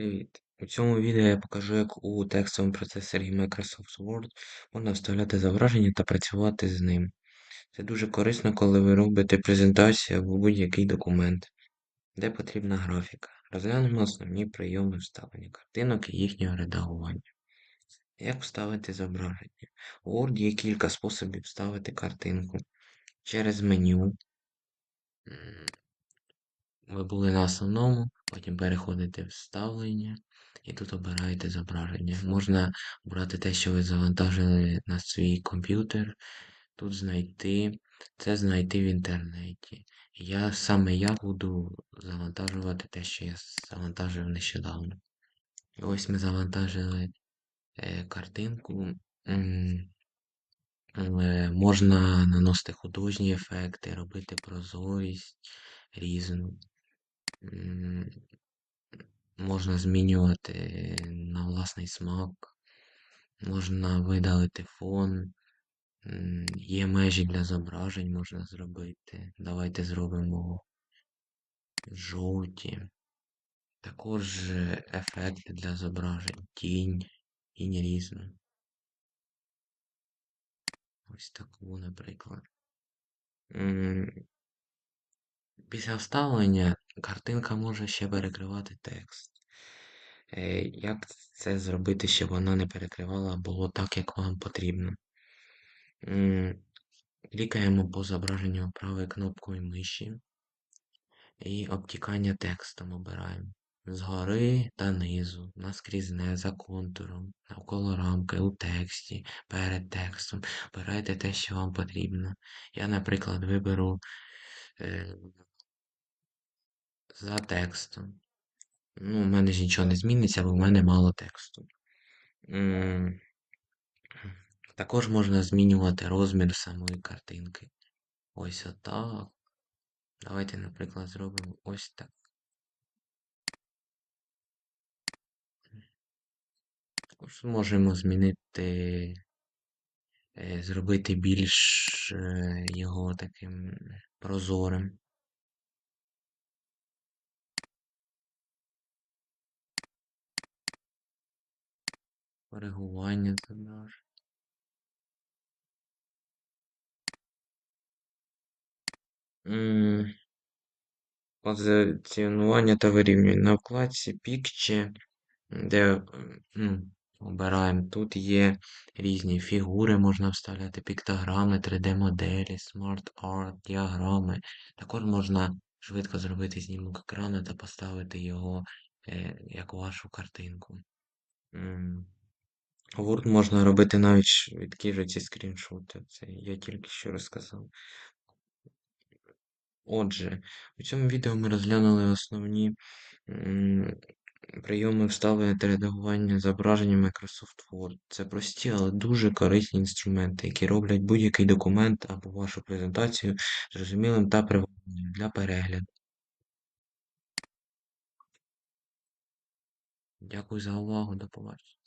Привіт! У цьому відео я покажу, як у текстовому процесорі Microsoft Word можна вставляти зображення та працювати з ним. Це дуже корисно, коли ви робите презентацію або будь-який документ, де потрібна графіка. Розглянемо основні прийоми вставлення картинок і їхнього редагування. Як вставити зображення? У Word є кілька способів вставити картинку через меню. Ви були на основному, потім переходите в вставлення і тут обираєте зображення. Можна обрати те, що ви завантажили на свій комп'ютер. Тут знайти, це знайти в інтернеті. Я саме я буду завантажувати те, що я завантажив нещодавно. І ось ми завантажили е, картинку. Можна наносити художні ефекти, робити прозорість різну. Можна змінювати на власний смак, можна видалити фон, є межі для зображень можна зробити. Давайте зробимо жовті. Також ефекти для зображень, тінь, тінь різну. Ось таку, наприклад. Після вставлення картинка може ще перекривати текст. Е, як це зробити, щоб вона не перекривала, було так, як вам потрібно? Клікаємо по зображенню правою кнопкою миші і обтікання текстом обираємо. Згори та низу, наскрізне, за контуром, навколо рамки, у тексті, перед текстом. Обирайте те, що вам потрібно. Я, наприклад, виберу е, за текстом. Ну, у мене ж нічого не зміниться, бо в мене мало тексту. Також можна змінювати розмір самої картинки. Ось отак. Давайте, наприклад, зробимо ось так. Також можемо змінити, е, зробити більш е, його таким прозорим. Коригування зображень. Позиціонування та вирівнювання. На вкладці Picture, де ну, обираємо, тут є різні фігури, можна вставляти піктограми, 3D-моделі, Smart Art, діаграми. Також можна швидко зробити знімок екрану та поставити його е, як вашу картинку. Word можна робити навіть швидкі ж ці скріншоти. Це я тільки що розказав. Отже, у цьому відео ми розглянули основні прийоми вставлення та редагування зображення Microsoft Word. Це прості, але дуже корисні інструменти, які роблять будь-який документ або вашу презентацію зрозумілим та привабливим для перегляду. Дякую за увагу, до побачення.